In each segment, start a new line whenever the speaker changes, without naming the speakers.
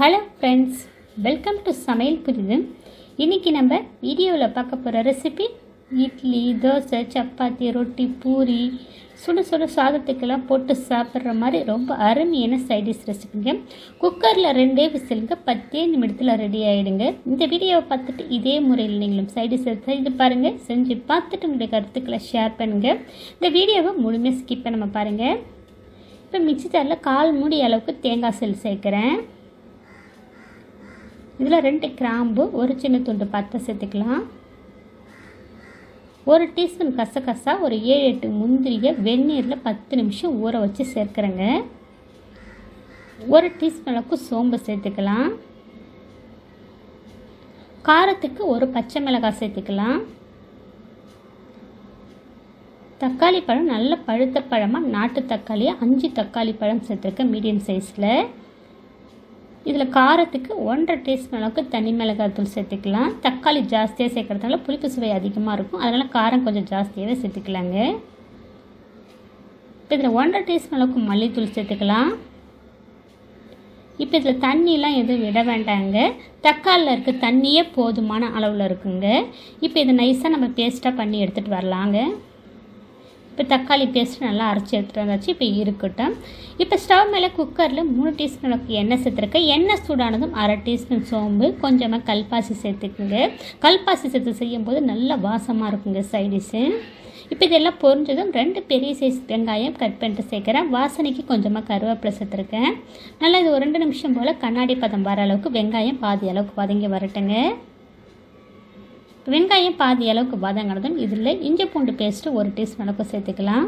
Hello friends welcome to சமையல் புரிது இன்றைக்கி நம்ம வீடியோவில் பார்க்க போகிற ரெசிபி இட்லி தோசை சப்பாத்தி ரொட்டி பூரி சுடு சுட சாதத்துக்கெல்லாம் போட்டு சாப்பிட்ற மாதிரி ரொம்ப அருமையான சைடிஷ் ரெசிபிங்க குக்கரில் ரெண்டே விசிலுங்க பத்தே நிமிடத்தில் ரெடி ஆகிடுங்க இந்த வீடியோவை பார்த்துட்டு இதே முறையில் நீங்களும் சைடிஷ் செய்து பாருங்கள் செஞ்சு பார்த்துட்டு உங்களுடைய கருத்துக்களை ஷேர் பண்ணுங்கள் இந்த வீடியோவை முழுமையாக ஸ்கிப் பண்ண பாருங்கள் இப்போ மிக்சி ஜாரில் கால் மூடி அளவுக்கு தேங்காய் செல் சேர்க்குறேன். இதில் ரெண்டு கிராம்பு ஒரு சின்ன துண்டு பத்தை சேர்த்துக்கலாம். ஒரு டீஸ்பூன் கசகசா ஒரு ஏழு எட்டு முந்திரியை வெந்நீரில் பத்து நிமிஷம் ஊற வச்சு சேர்க்குறேங்க. ஒரு டீஸ்பூன் அளவுக்கு சோம்பு சேர்த்துக்கலாம். காரத்துக்கு ஒரு பச்சை மிளகாய் சேர்த்துக்கலாம். தக்காளி பழம் நல்ல பழுத்த பழமாக நாட்டு தக்காளியாக அஞ்சு தக்காளி பழம் சேர்த்துருக்கேன் மீடியம் சைஸில். இதில் காரத்துக்கு ஒன்றரை டீஸ்பூன் அளவுக்கு தனி மிளகாய் தூள் சேர்த்துக்கலாம். தக்காளி ஜாஸ்தியாக சேர்க்குறதுனால புளிப்பு சுவை அதிகமாக இருக்கும். அதனால் காரம் கொஞ்சம் ஜாஸ்தியாகவே சேர்த்துக்கலாங்க. இப்போ இதில் ஒன்றரை டீஸ்பூன் அளவுக்கு மல்லித்தூள் சேர்த்துக்கலாம். இப்போ இதில் தண்ணியெலாம் எதுவும் விட வேண்டாங்க. தக்காளியில் இருக்க தண்ணியே போதுமான அளவில் இருக்குங்க. இப்போ இதை நைஸாக நம்ம பேஸ்ட்டாக பண்ணி எடுத்துகிட்டு வரலாங்க. இப்போ தக்காளி பேஸ்ட் நல்லா அரைச்சி எடுத்துகிட்டு வந்தாச்சு இப்போ இருக்கட்டும். இப்போ ஸ்டவ் மேலே குக்கரில் மூணு டீஸ்பூன் அளவுக்கு எண்ணெய் சேர்த்துருக்கேன். எண்ணெய் சூடானதும் அரை டீஸ்பூன் சோம்பு கொஞ்சமாக கல்பாசி சேர்த்துக்குங்க. கல்பாசி சேர்த்து செய்யும்போது நல்லா வாசமாக இருக்குங்க சைடிஷு இப்போ இதெல்லாம் பொரிஞ்சதும் ரெண்டு பெரிய சைஸ் வெங்காயம் கட் பண்ணிட்டு சேர்க்குறேன். வாசனைக்கு கொஞ்சமாக கருவேப்பிலை சேர்த்துருக்கேன். நல்லா இது ஒரு ரெண்டு நிமிஷம் போல் கண்ணாடி பதம் வர அளவுக்கு வெங்காயம் பாதி அளவுக்கு வதங்கி வரட்டுங்க. வெங்காயம் பாதி அளவுக்கு வதங்கினதும் இதில் இஞ்சி பூண்டு பேஸ்ட்டு ஒரு டீஸ்பூன் அளவுக்கு சேர்த்துக்கலாம்.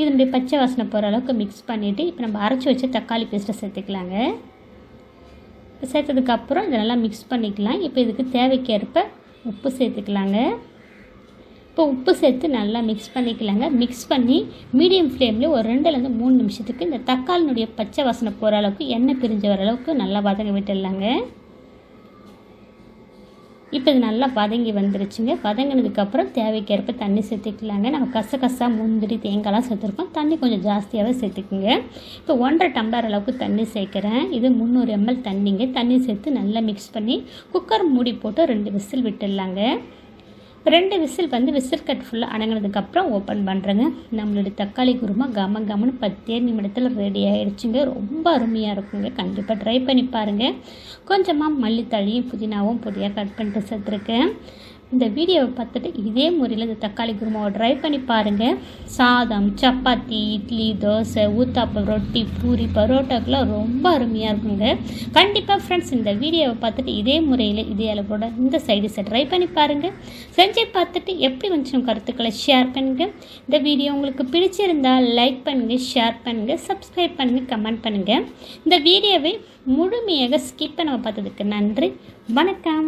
இதனுடைய பச்சை வாசனை போகிற அளவுக்கு மிக்ஸ் பண்ணிவிட்டு இப்போ நம்ம அரைச்சி வச்ச தக்காளி பேஸ்ட்டை சேர்த்துக்கலாங்க. இப்போ சேர்த்ததுக்கப்புறம் இதை நல்லா மிக்ஸ் பண்ணிக்கலாம். இப்போ இதுக்கு தேவைக்கேற்ப உப்பு சேர்த்துக்கலாங்க. இப்போ உப்பு சேர்த்து நல்லா மிக்ஸ் பண்ணிக்கலாங்க. மிக்ஸ் பண்ணி மீடியம் ஃப்ளேமில் ஒரு ரெண்டுலேருந்து மூணு நிமிஷத்துக்கு இந்த தக்காளினுடைய பச்சை வாசனை போகிற அளவுக்கு எண்ணெய் பிரிஞ்ச வர அளவுக்கு நல்லா வதங்க விட்டுடலாங்க. இப்போ இது நல்லா வதங்கி வந்துருச்சுங்க. வதங்கினதுக்கப்புறம் தேவைக்கேற்ப தண்ணி சேர்த்துக்கலாங்க. நம்ம கசகசா முந்திரி தேங்காய்லாம் சேர்த்துருக்கோம். தண்ணி கொஞ்சம் ஜாஸ்தியாகவே சேர்த்துக்குங்க. இப்போ ஒன்றரை டம்ளர் அளவுக்கு தண்ணி சேர்க்குறேன். இது முந்நூறு எம்எல் தண்ணிங்க. தண்ணி சேர்த்து நல்லா மிக்ஸ் பண்ணி குக்கர் மூடி போட்டு ரெண்டு விசில் விட்டுடலாங்க. ரெண்டு விசில் வந்து விசில் கட் ஃபுல்லாக அடங்கினதுக்கப்புறம் ஓப்பன் பண்ணுறேங்க நம்மளுடைய தக்காளி குருமா கம கமன்னு பத்தே நிமிடத்தில் ரெடி ஆகிடுச்சுங்க ரொம்ப அருமையாக இருக்குங்க. கண்டிப்பாக ட்ரை பண்ணி பாருங்கள் கொஞ்சமாக மல்லித்தழியும் புதினாவும் பொடியாக கட் பண்ணிட்டு சேர்த்துருக்கேன். இந்த வீடியோவை பார்த்துட்டு இதே முறையில் இந்த தக்காளி குருமாவை ட்ரை பண்ணி பாருங்கள் சாதம் சப்பாத்தி இட்லி தோசை ஊத்தாப்பம் ரொட்டி பூரி பரோட்டாக்கெலாம் ரொம்ப அருமையாக இருக்குங்க. கண்டிப்பாக ஃப்ரெண்ட்ஸ் இந்த வீடியோவை பார்த்துட்டு இதே முறையில் இதே அளவோட இந்த சைடிஸை ட்ரை பண்ணி பாருங்கள் செஞ்சு பார்த்துட்டு எப்படி வந்துச்சு கருத்துக்களை ஷேர் பண்ணுங்கள் இந்த வீடியோ உங்களுக்கு பிடிச்சிருந்தால் லைக் பண்ணுங்கள் ஷேர் பண்ணுங்கள் சப்ஸ்கிரைப் பண்ணுங்கள் கமெண்ட் பண்ணுங்கள் இந்த வீடியோவை முழுமையாக ஸ்கிப் பண்ண பார்த்ததுக்கு நன்றி. வணக்கம்.